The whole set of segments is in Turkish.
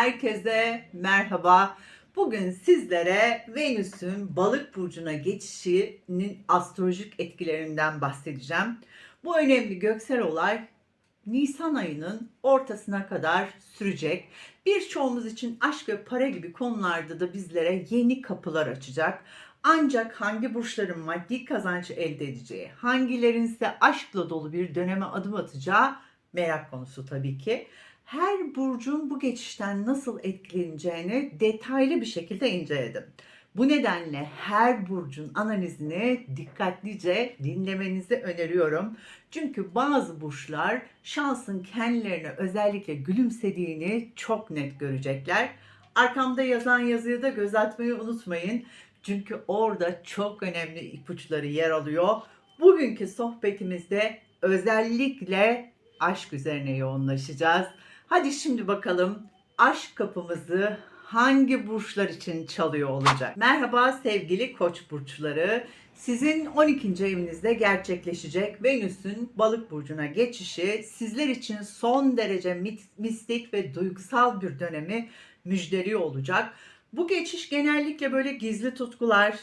herkese merhaba. Bugün sizlere Venüs'ün balık burcuna geçişinin astrolojik etkilerinden bahsedeceğim. Bu önemli göksel olay Nisan ayının ortasına kadar sürecek. Birçoğumuz için aşk ve para gibi konularda da bizlere yeni kapılar açacak. Ancak hangi burçların maddi kazanç elde edeceği, hangilerin ise aşkla dolu bir döneme adım atacağı merak konusu tabii ki. Her burcun bu geçişten nasıl etkileneceğini detaylı bir şekilde inceledim. Bu nedenle her burcun analizini dikkatlice dinlemenizi öneriyorum. Çünkü bazı burçlar şansın kendilerine özellikle gülümsediğini çok net görecekler. Arkamda yazan yazıyı da göz atmayı unutmayın. Çünkü orada çok önemli ipuçları yer alıyor. Bugünkü sohbetimizde özellikle aşk üzerine yoğunlaşacağız. Hadi şimdi bakalım aşk kapımızı hangi burçlar için çalıyor olacak? Merhaba sevgili koç burçları. Sizin 12. evinizde gerçekleşecek Venüs'ün balık burcuna geçişi sizler için son derece mistik ve duygusal bir dönemi müjdeliyor olacak. Bu geçiş genellikle böyle gizli tutkular,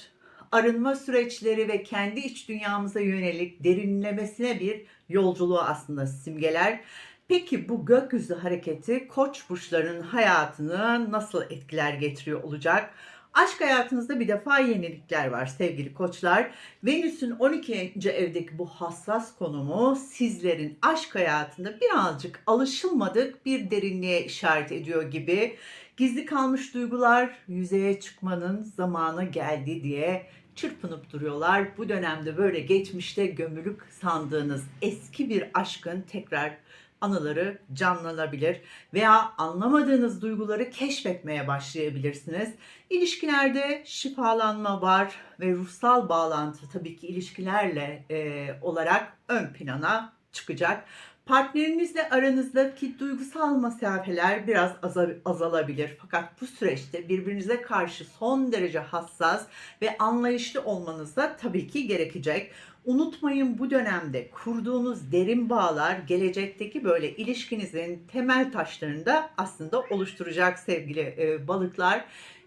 arınma süreçleri ve kendi iç dünyamıza yönelik derinlemesine bir yolculuğu aslında simgeler. Peki bu gökyüzü hareketi koç burçlarının hayatını nasıl etkiler getiriyor olacak? Aşk hayatınızda bir defa yenilikler var sevgili koçlar. Venüs'ün 12. evdeki bu hassas konumu sizlerin aşk hayatında birazcık alışılmadık bir derinliğe işaret ediyor gibi. Gizli kalmış duygular yüzeye çıkmanın zamanı geldi diye çırpınıp duruyorlar. Bu dönemde böyle geçmişte gömülük sandığınız eski bir aşkın tekrar anıları canlanabilir veya anlamadığınız duyguları keşfetmeye başlayabilirsiniz. İlişkilerde şifalanma var ve ruhsal bağlantı tabii ki ilişkilerle e, olarak ön plana çıkacak. Partnerinizle aranızdaki duygusal mesafeler biraz aza- azalabilir. Fakat bu süreçte birbirinize karşı son derece hassas ve anlayışlı olmanız da tabii ki gerekecek. Unutmayın bu dönemde kurduğunuz derin bağlar gelecekteki böyle ilişkinizin temel taşlarını da aslında oluşturacak sevgili e, balıklar.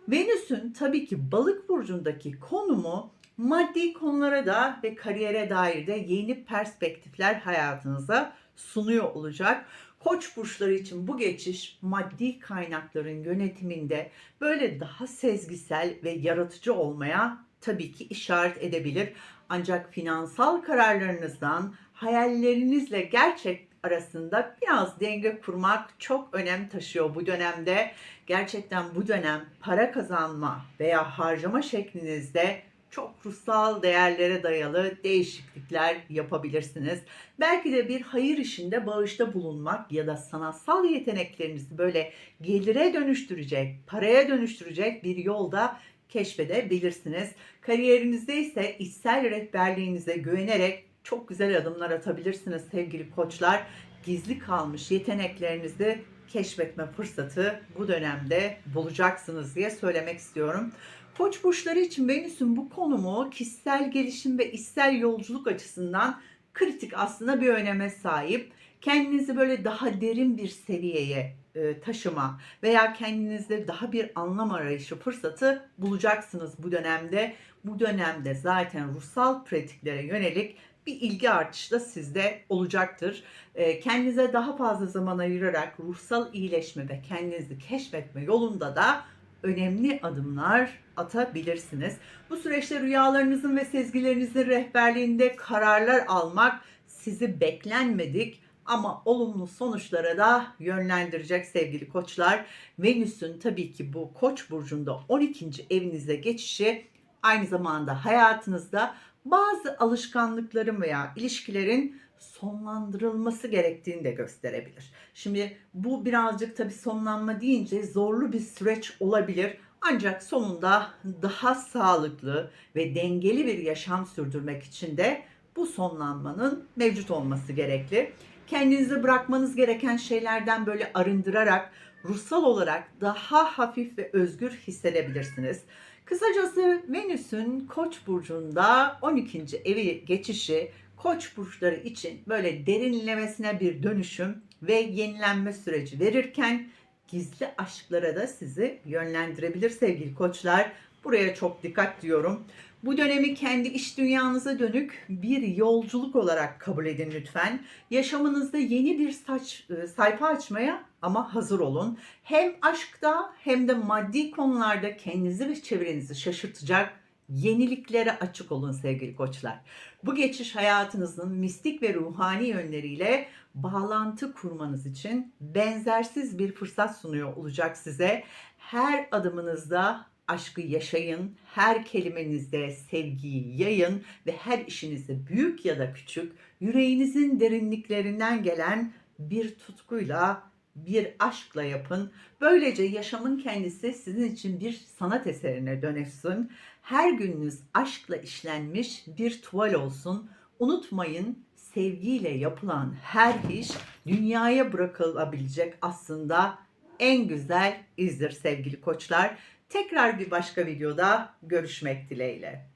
Venüs'ün tabii ki balık burcundaki konumu maddi konulara da ve kariyere dair de yeni perspektifler hayatınıza sunuyor olacak. Koç burçları için bu geçiş maddi kaynakların yönetiminde böyle daha sezgisel ve yaratıcı olmaya tabii ki işaret edebilir. Ancak finansal kararlarınızdan hayallerinizle gerçek arasında biraz denge kurmak çok önem taşıyor bu dönemde. Gerçekten bu dönem para kazanma veya harcama şeklinizde çok ruhsal değerlere dayalı değişiklikler yapabilirsiniz. Belki de bir hayır işinde bağışta bulunmak ya da sanatsal yeteneklerinizi böyle gelire dönüştürecek, paraya dönüştürecek bir yolda keşfedebilirsiniz. Kariyerinizde ise içsel rehberliğinize güvenerek çok güzel adımlar atabilirsiniz sevgili koçlar. Gizli kalmış yeteneklerinizi keşfetme fırsatı bu dönemde bulacaksınız diye söylemek istiyorum. Koç burçları için Venüs'ün bu konumu kişisel gelişim ve içsel yolculuk açısından kritik aslında bir öneme sahip. Kendinizi böyle daha derin bir seviyeye e, taşıma veya kendinizde daha bir anlam arayışı fırsatı bulacaksınız bu dönemde. Bu dönemde zaten ruhsal pratiklere yönelik bir ilgi artışı da sizde olacaktır. E, kendinize daha fazla zaman ayırarak ruhsal iyileşme ve kendinizi keşfetme yolunda da önemli adımlar atabilirsiniz. Bu süreçte rüyalarınızın ve sezgilerinizin rehberliğinde kararlar almak sizi beklenmedik ama olumlu sonuçlara da yönlendirecek sevgili koçlar. Venüs'ün tabii ki bu koç burcunda 12. evinize geçişi aynı zamanda hayatınızda bazı alışkanlıkların veya ilişkilerin sonlandırılması gerektiğini de gösterebilir. Şimdi bu birazcık tabii sonlanma deyince zorlu bir süreç olabilir. Ancak sonunda daha sağlıklı ve dengeli bir yaşam sürdürmek için de bu sonlanmanın mevcut olması gerekli. Kendinize bırakmanız gereken şeylerden böyle arındırarak ruhsal olarak daha hafif ve özgür hissedebilirsiniz. Kısacası Venüs'ün Koç burcunda 12. evi geçişi Koç burçları için böyle derinlemesine bir dönüşüm ve yenilenme süreci verirken gizli aşklara da sizi yönlendirebilir sevgili koçlar. Buraya çok dikkat diyorum. Bu dönemi kendi iş dünyanıza dönük bir yolculuk olarak kabul edin lütfen. Yaşamınızda yeni bir saç, e, sayfa açmaya ama hazır olun. Hem aşkta hem de maddi konularda kendinizi ve çevrenizi şaşırtacak yeniliklere açık olun sevgili koçlar. Bu geçiş hayatınızın mistik ve ruhani yönleriyle bağlantı kurmanız için benzersiz bir fırsat sunuyor olacak size. Her adımınızda aşkı yaşayın, her kelimenizde sevgiyi yayın ve her işinizde büyük ya da küçük yüreğinizin derinliklerinden gelen bir tutkuyla, bir aşkla yapın. Böylece yaşamın kendisi sizin için bir sanat eserine dönüşsün. Her gününüz aşkla işlenmiş bir tuval olsun. Unutmayın sevgiyle yapılan her iş dünyaya bırakılabilecek aslında en güzel izdir sevgili koçlar. Tekrar bir başka videoda görüşmek dileğiyle.